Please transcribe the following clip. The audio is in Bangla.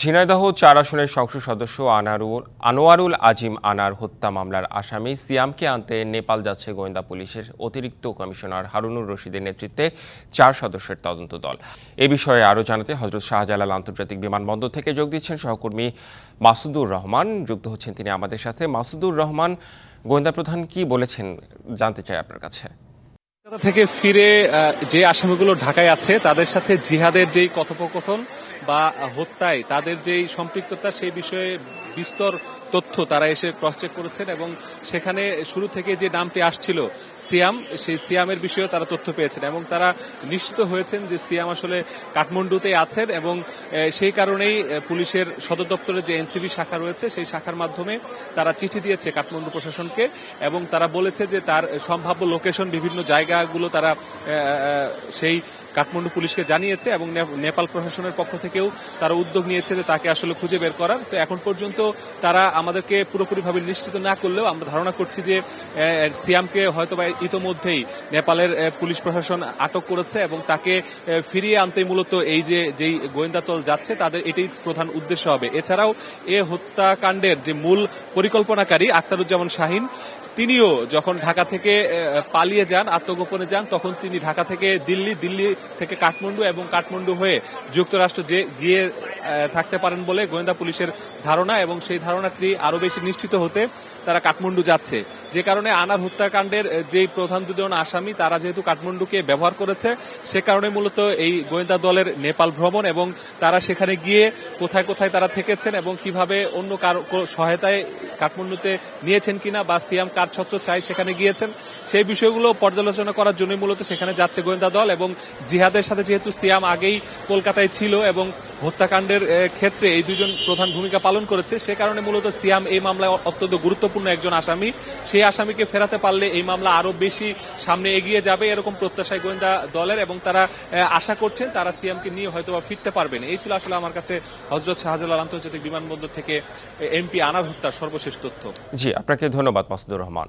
ঝিনাইদহ চার আসনের সংসদ সদস্য আনারুল আনোয়ারুল আজিম আনার হত্যা মামলার আসামি সিয়ামকে আনতে নেপাল যাচ্ছে গোয়েন্দা পুলিশের অতিরিক্ত কমিশনার হারুনুর রশিদের নেতৃত্বে চার সদস্যের তদন্ত দল। এ বিষয়ে আরও জানাতে হজরত শাহজালাল আন্তর্জাতিক বিমানবন্দর থেকে যোগ দিচ্ছেন সহকর্মী মাসুদুর রহমান। যুক্ত হচ্ছেন তিনি আমাদের সাথে। মাসুদুর রহমান, গোয়েন্দা প্রধান কি বলেছেন জানতে চাই আপনার কাছে। থেকে ফিরে যে আসামিগুলো ঢাকায় আছে, তাদের সাথে জিহাদের যেই কথোপকথন বা হত্যায় তাদের যেই সম্পৃক্ততা, সেই বিষয়ে বিস্তর তথ্য তারা এসে ক্রস চেক করেছেন এবং সেখানে শুরু থেকে যে নামটি আসছিল সিয়াম, সেই সিয়ামের বিষয়েও তারা তথ্য পেয়েছেন এবং তারা নিশ্চিত হয়েছেন যে সিয়াম আসলে কাঠমান্ডুতে আছেন এবং সেই কারণেই পুলিশের সদর দপ্তরে যে এনসিবি শাখা রয়েছে, সেই শাখার মাধ্যমে তারা চিঠি দিয়েছে কাঠমান্ডু প্রশাসনকে এবং তারা বলেছে যে তার সম্ভাব্য লোকেশন বিভিন্ন জায়গাগুলো তারা সেই কাঠমান্ডু পুলিশকে জানিয়েছে এবং নেপাল প্রশাসনের পক্ষ থেকেও তারা উদ্যোগ নিয়েছে যে তাকে আসলে খুঁজে বের করার। তো এখন পর্যন্ত তারা আমাদেরকে পুরোপুরিভাবে নিশ্চিত না করলেও আমরা ধারণা করছি যে সিয়ামকে হয়তো বা ইতোমধ্যেই নেপালের পুলিশ প্রশাসন আটক করেছে এবং তাকে ফিরিয়ে আনতে মূলত এই যে, যেই গোয়েন্দা দল যাচ্ছে তাদের এটাই প্রধান উদ্দেশ্য হবে। এছাড়াও এ হত্যাকাণ্ডের যে মূল পরিকল্পনাকারী আক্তারুজ্জামান শাহিন, তিনিও যখন ঢাকা থেকে পালিয়ে যান, আত্মগোপনে যান, তখন তিনি ঢাকা থেকে দিল্লি দিল্লি থেকে কাঠমান্ডু এবং কাঠমান্ডু হয়ে যুক্তরাষ্ট্র যে গিয়ে থাকতে পারেন বলে গোয়েন্দা পুলিশের ধারণা এবং সেই ধারণাটি আরও বেশি নিশ্চিত হতে তারা কাঠমান্ডু যাচ্ছে। যে কারণে আনার হত্যাকাণ্ডের যেই প্রধান দুজন আসামি, তারা যেহেতু কাঠমান্ডুকে ব্যবহার করেছে, সে কারণে মূলত এই গোয়েন্দা দলের নেপাল ভ্রমণ এবং তারা সেখানে গিয়ে কোথায় কোথায় তারা থেকেছেন এবং কীভাবে অন্য কারও সহায়তায় কাঠমান্ডুতে নিয়েছেন কিনা বা সিয়াম কার ছত্র ছায় সেখানে গিয়েছেন, সেই বিষয়গুলো পর্যালোচনা করার জন্য মূলত সেখানে যাচ্ছে গোয়েন্দা দল এবং জিহাদের সাথে যেহেতু সিয়াম আগেই কলকাতায় ছিল এবং হত্যাকাণ্ডের ক্ষেত্রে এই দুজন প্রধান ভূমিকা পালন করেছে, সে কারণে মূলত সিয়াম এই মামলায় অত্যন্ত গুরুত্বপূর্ণ একজন আসামি। সেই আসামিকে ফেরাতে পারলে এই মামলা আরও বেশি সামনে এগিয়ে যাবে এরকম প্রত্যাশায় গোয়েন্দা দলের এবং তারা আশা করছেন তারা সিয়ামকে নিয়ে হয়তো ফিরতে পারবেন। এই ছিল আসলে আমার কাছে হজরত শাহজালাল আন্তর্জাতিক বিমানবন্দর থেকে এমপি আনার হত্যার সর্বশেষ তথ্য। জি আপনাকে ধন্যবাদ মাসুদুর রহমান।